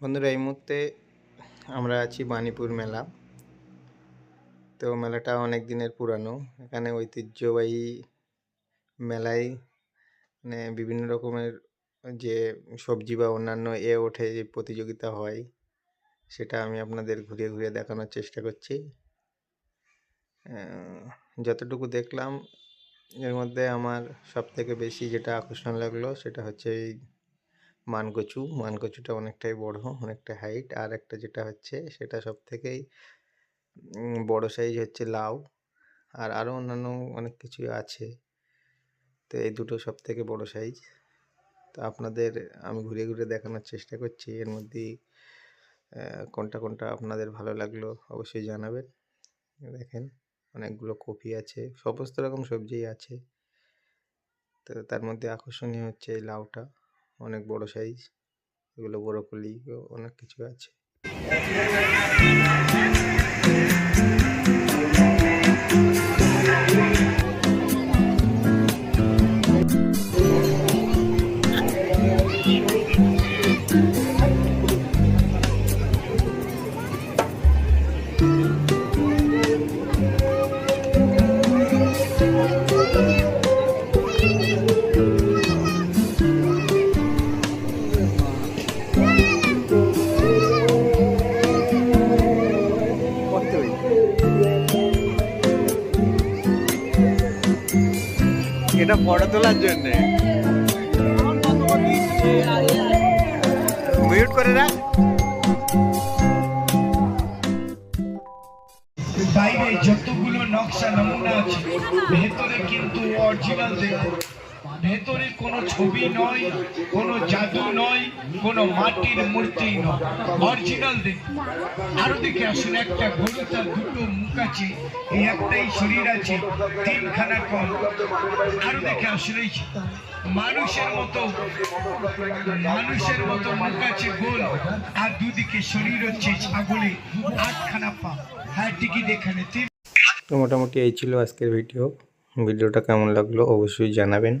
বন্ধুরা, এই মুহূর্তে আমরা আছি বাণীপুর মেলা। তো মেলাটা অনেক দিনের পুরানো। এখানে ঐতিহ্যবাহী মেলায় মানে বিভিন্ন রকমের যে সবজি বা অন্যান্য এ ওঠে, যে প্রতিযোগিতা হয়, সেটা আমি আপনাদের ঘুরিয়ে ঘুরিয়ে দেখানোর চেষ্টা করছি। যতটুকু দেখলাম, এর মধ্যে আমার সব থেকে বেশি যেটা আকর্ষণ লাগল, সেটা হচ্ছে এই মানকচু মানকচুটা অনেকটাই বড়, অনেকটা হাইট আর একটা যেটা হচ্ছে সেটা সব থেকেই বড় সাইজ হচ্ছে লাউ আর আরও অন্যান্য অনেক কিছু আছে। তো এই দুটো সব থেকে বড় সাইজ তো আপনাদের, আমি ঘুরে ঘুরে দেখানোর চেষ্টা করছি। এর মধ্যেই কোনটা কোনটা আপনাদের ভালো লাগল অবশ্যই জানাবেন। দেখেন, অনেকগুলো কপি আছে, সমস্ত রকম সবজিই আছে। তো তার মধ্যে আকর্ষণীয় হচ্ছে এই লাউটা। অনেক বড় সাইজ এগুলো বড় ব্রোকলি অনেক কিছু আছে। এটা ফটো তোলার জন্য। মিউট করে রাখ। বাইরে যতগুলো নকশা নমুনা আছে, ভেতরে কিন্তু অরিজিনাল দেখো। ভেতরে কোনো ছবি নয়, কোনো জাদু নয় কোনো মাটির মূর্তি নয় অরিজিনাল দেখো আরও দেখে আসুন, একটা গরু তার দুটো মুখ আছে, এই একটাই শরীর আছে, তিনখানা কম আরও দেখে আসুন, এই মানুষের মতো মানুষের মতো মুখ আছে গোল, আর দুদিকে শরীর হচ্ছে ছাগলে, আটখানা পা। হ্যাঁ টিকিট এখানে তো মোটামুটি এই ছিল আজকের ভিডিও। ভিডিওটা কেমন লাগল অবশ্যই জানাবেন।